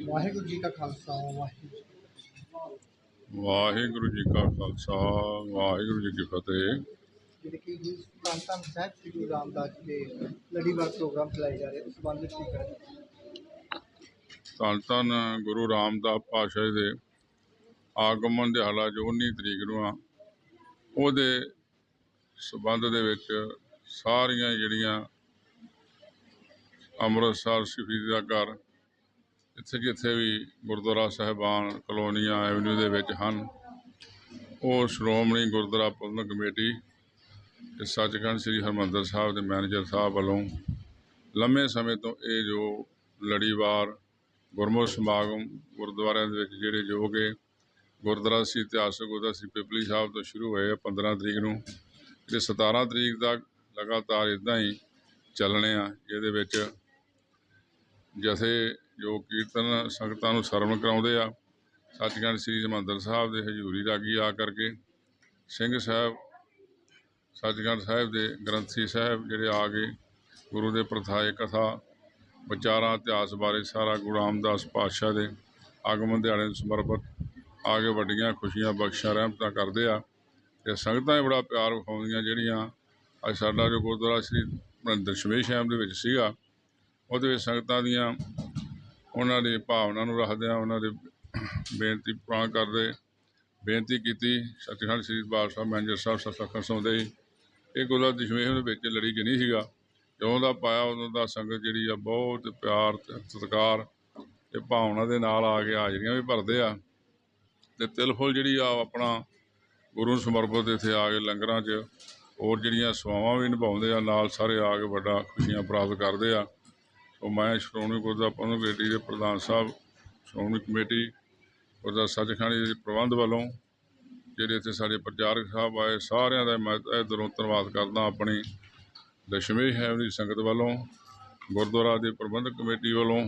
ਵਾਹਿਗੁਰੂ ਜੀ ਕਾ ਖਾਲਸਾ ਵਾਹਿਗੁਰੂ ਜੀ ਕੀ ਫਤਿਹ। ਵਾਹਿਗੁਰੂ ਜੀ ਕਾ ਖਾਲਸਾ ਵਾਹਿਗੁਰੂ ਜੀ ਕੀ ਫਤਿਹ ਜਿਹੜੇ ਕਿ ਗੁਰੂ ਧੰਨ ਧੰਨ ਸਾਹਿਬ ਸ੍ਰੀ ਗੁਰੂ ਰਾਮਦਾਸ ਜੀ ਦੇ ਲੜੀਵਾਰ ਪ੍ਰੋਗਰਾਮ ਚਲਾਏ ਜਾ ਰਹੇ ਉਸ ਸੰਬੰਧ ਵਿੱਚ ਕੀ ਕਰਨਾ ਧੰਨ ਧੰਨ ਗੁਰੂ ਰਾਮਦਾਸ ਪਾਤਸ਼ਾਹ ਜੀ ਦੇ ਆਗਮਨ ਦਿਹਾੜਾ ਜੋ 19 ਤਰੀਕ ਨੂੰ ਆ ਉਹਦੇ ਸਬੰਧ ਦੇ ਵਿੱਚ ਸਾਰੀਆਂ ਜਿਹੜੀਆਂ ਅੰਮ੍ਰਿਤਸਰ ਸ਼ਹੀਦੀ ਦਾ ਘਰ ਇੱਥੇ ਜਿੱਥੇ ਵੀ ਗੁਰਦੁਆਰਾ ਸਾਹਿਬਾਨ, ਕਲੋਨੀਆਂ, ਐਵਨਿਊ ਦੇ ਵਿੱਚ ਹਨ, ਉਹ ਸ਼੍ਰੋਮਣੀ ਗੁਰਦੁਆਰਾ ਪ੍ਰਬੰਧਕ ਕਮੇਟੀ ਤੇ ਸੱਚਖੰਡ ਸ੍ਰੀ ਹਰਿਮੰਦਰ ਸਾਹਿਬ ਦੇ ਮੈਨੇਜਰ ਸਾਹਿਬ ਵੱਲੋਂ ਲੰਮੇ ਸਮੇਂ ਤੋਂ ਇਹ ਜੋ ਲੜੀਵਾਰ ਗੁਰਮੁਖ ਸਮਾਗਮ ਗੁਰਦੁਆਰਿਆਂ ਦੇ ਵਿੱਚ ਜਿਹੜੇ ਜੋ ਕਿ ਗੁਰਦੁਆਰਾ ਸੀ ਇਤਿਹਾਸਕ ਗੁਰਦੁਆਰਾ ਸੀ ਪਿਪਲੀ ਸਾਹਿਬ ਤੋਂ ਸ਼ੁਰੂ ਹੋਏ ਆ 15 ਤਰੀਕ ਨੂੰ। ਤੇ 17 ਤਰੀਕ ਤੱਕ ਲਗਾਤਾਰ ਇਦਾਂ ਹੀ ਚੱਲਣੇ ਆ, ਜਿਹਦੇ ਵਿੱਚ ਜਥੇ ਜੋ ਕੀਰਤਨ ਸੰਗਤਾਂ ਨੂੰ ਸਰਵਣ ਕਰਾਉਂਦੇ ਆ। ਸੱਚਖੰਡ ਸ੍ਰੀ ਹਰਿਮੰਦਰ ਸਾਹਿਬ ਦੇ ਹਜ਼ੂਰੀ ਰਾਗੀ ਆ ਕਰਕੇ ਸਿੰਘ ਸਾਹਿਬ, ਸੱਚਖੰਡ ਸਾਹਿਬ ਦੇ ਗ੍ਰੰਥੀ ਸਾਹਿਬ ਜਿਹੜੇ ਆ ਗਏ ਗੁਰੂ ਦੇ ਪ੍ਰਥਾਏ ਕਥਾ, ਵਿਚਾਰਾਂ, ਇਤਿਹਾਸ ਬਾਰੇ ਸਾਰਾ ਗੁਰੂ ਰਾਮਦਾਸ ਪਾਤਸ਼ਾਹ ਦੇ ਆਗਮਨ ਦਿਹਾੜੇ ਨੂੰ ਸਮਰਪਿਤ ਆ ਕੇ ਵੱਡੀਆਂ ਖੁਸ਼ੀਆਂ ਬਖਸ਼ਾਂ ਰਹਿਮਤਾਂ ਕਰਦੇ ਆ। ਤੇ ਸੰਗਤਾਂ ਹੀ ਬੜਾ ਪਿਆਰ ਵਿਖਾਉਂਦੀਆਂ ਜਿਹੜੀਆਂ ਅੱਜ ਸਾਡਾ ਜੋ ਗੁਰਦੁਆਰਾ ਸ੍ਰੀ ਦਸ਼ਮੇਸ਼ ਸਾਹਿਬ ਦੇ ਵਿੱਚ ਸੀਗਾ, ਉਹਦੇ ਵਿੱਚ ਸੰਗਤਾਂ ਦੀਆਂ ਉਹਨਾਂ ਦੀ ਭਾਵਨਾ ਨੂੰ ਰੱਖਦਿਆਂ ਉਹਨਾਂ ਦੇ ਬੇਨਤੀ ਪ੍ਰਵਾਨ ਕਰਦੇ। ਬੇਨਤੀ ਕੀਤੀ ਸਤਿਗੁਰੂ ਸ੍ਰੀ ਦਰਬਾਰ ਸਾਹਿਬ, ਮੈਨੇਜਰ ਸਾਹਿਬ ਸਤਿਖੰਡ ਸੌਂਦੇ ਹੀ ਇਹ ਗੁਰਦੁਆਰਾ ਦਸ਼ਮੇਸ਼ ਦੇ ਵਿੱਚ ਲੜੀ ਕਿ ਨਹੀਂ ਸੀਗਾ। ਜਦੋਂ ਦਾ ਪਾਇਆ, ਉਦੋਂ ਦਾ ਸੰਗਤ ਜਿਹੜੀ ਆ, ਬਹੁਤ ਪਿਆਰ ਤੇ ਸਤਿਕਾਰ ਤੇ ਭਾਵਨਾ ਦੇ ਨਾਲ ਆ ਕੇ ਹਾਜ਼ਰੀਆਂ ਵੀ ਭਰਦੇ ਆ। ਤੇ ਤਿਲ ਫੁੱਲ ਜਿਹੜੀ ਆ ਆਪਣਾ ਗੁਰੂ ਨੂੰ ਸਮਰਪਿਤ ਇੱਥੇ ਆ ਕੇ ਲੰਗਰਾਂ 'ਚ ਹੋਰ ਜਿਹੜੀਆਂ ਸੇਵਾਵਾਂ ਵੀ ਨਿਭਾਉਂਦੇ ਆ, ਨਾਲ ਸਾਰੇ ਆ ਕੇ ਵੱਡਾ ਖੁਸ਼ੀਆਂ ਪ੍ਰਾਪਤ ਕਰਦੇ ਆ। ਸੋ ਮੈਂ ਸ਼੍ਰੋਮਣੀ ਗੁਰਦੁਆਰਾ ਪ੍ਰਬੰਧਕ ਕਮੇਟੀ ਦੇ ਪ੍ਰਧਾਨ ਸਾਹਿਬ, ਸ਼੍ਰੋਮਣੀ ਕਮੇਟੀ, ਗੁਰਦੁਆਰਾ ਸੱਚਖੰਡ ਦੇ ਪ੍ਰਬੰਧ ਵੱਲੋਂ, ਜਿਹੜੇ ਇੱਥੇ ਸਾਡੇ ਪ੍ਰਚਾਰਕ ਸਾਹਿਬ ਆਏ, ਸਾਰਿਆਂ ਦਾ ਮੈਂ ਤਹਿ ਦਿਲੋਂ ਧੰਨਵਾਦ ਕਰਦਾ ਆਪਣੀ ਦਸ਼ਮੇਸ਼ ਸਾਹਿਬ ਦੀ ਸੰਗਤ ਵੱਲੋਂ, ਗੁਰਦੁਆਰਾ ਦੀ ਪ੍ਰਬੰਧਕ ਕਮੇਟੀ ਵੱਲੋਂ,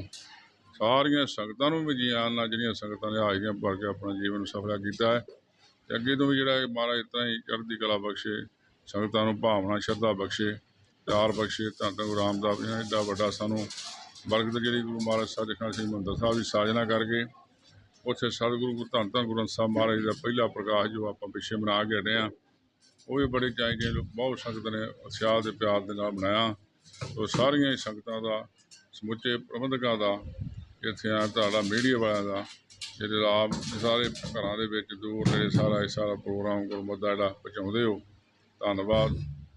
ਸਾਰੀਆਂ ਸੰਗਤਾਂ ਨੂੰ ਵੀ ਜੀ ਆਇਆਂ ਨਾਲ ਜਿਹੜੀਆਂ ਸੰਗਤਾਂ ਨੇ ਹਾਜ਼ਰੀਆਂ ਭਰ ਕੇ ਆਪਣਾ ਜੀਵਨ ਸਫਲਾ ਕੀਤਾ ਹੈ। ਤੇ ਅੱਗੇ ਤੋਂ ਵੀ ਜਿਹੜਾ ਮਹਾਰਾਜ ਇਸ ਤਰ੍ਹਾਂ ਹੀ ਚੜ੍ਹਦੀ ਕਲਾ ਬਖਸ਼ੇ, ਸੰਗਤਾਂ ਨੂੰ ਭਾਵਨਾ, ਸ਼ਰਧਾ ਬਖਸ਼ੇ ਪਿਆਰ ਬਖਸ਼ੇ ਧੰਨ ਧੰਨ ਗੁਰੂ ਰਾਮਦਾਸ ਜੀ ਨੇ। ਐਡਾ ਵੱਡਾ ਸਾਨੂੰ ਬਰਕਤ ਜਿਹੜੀ ਗੁਰੂ ਮਹਾਰਾਜ ਸੱਚਖੰਡ ਸ੍ਰੀ ਮੰਦਰ ਸਾਹਿਬ ਦੀ ਸਾਜਨਾ ਕਰਕੇ ਉੱਥੇ ਸਤਿਗੁਰੂ ਗੁਰੂ ਧੰਨ ਧੰਨ ਗੁਰੂ ਗ੍ਰੰਥ ਸਾਹਿਬ ਮਹਾਰਾਜ ਦਾ ਪਹਿਲਾ ਪ੍ਰਕਾਸ਼ ਜੋ ਆਪਾਂ ਪਿੱਛੇ ਮਨਾ ਕੇ ਰਹੇ ਹਾਂ, ਉਹ ਵੀ ਬੜੇ ਚਾਹੀਦੇ ਲੋਕ ਬਹੁਤ ਸੰਗਤ ਨੇ ਉਤਸ਼ਾਹ ਦੇ ਪਿਆਰ ਦੇ ਨਾਲ ਮਨਾਇਆ। ਸੋ ਸਾਰੀਆਂ ਹੀ ਸੰਗਤਾਂ ਦਾ, ਸਮੁੱਚੇ ਪ੍ਰਬੰਧਕਾਂ ਦਾ, ਇੱਥੇ ਆ ਤੁਹਾਡਾ ਮੀਡੀਆ ਵਾਲਿਆਂ ਦਾ, ਜਿਹੜੇ ਆਪ ਸਾਰੇ ਘਰਾਂ ਦੇ ਵਿੱਚ ਦੂਰ ਨੇੜੇ ਸਾਰਾ ਇਹ ਸਾਰਾ ਪ੍ਰੋਗਰਾਮ ਗੁਰਮਤਿ ਦਾ ਜਿਹੜਾ ਪਹੁੰਚਾਉਂਦੇ ਹੋ, ਧੰਨਵਾਦ।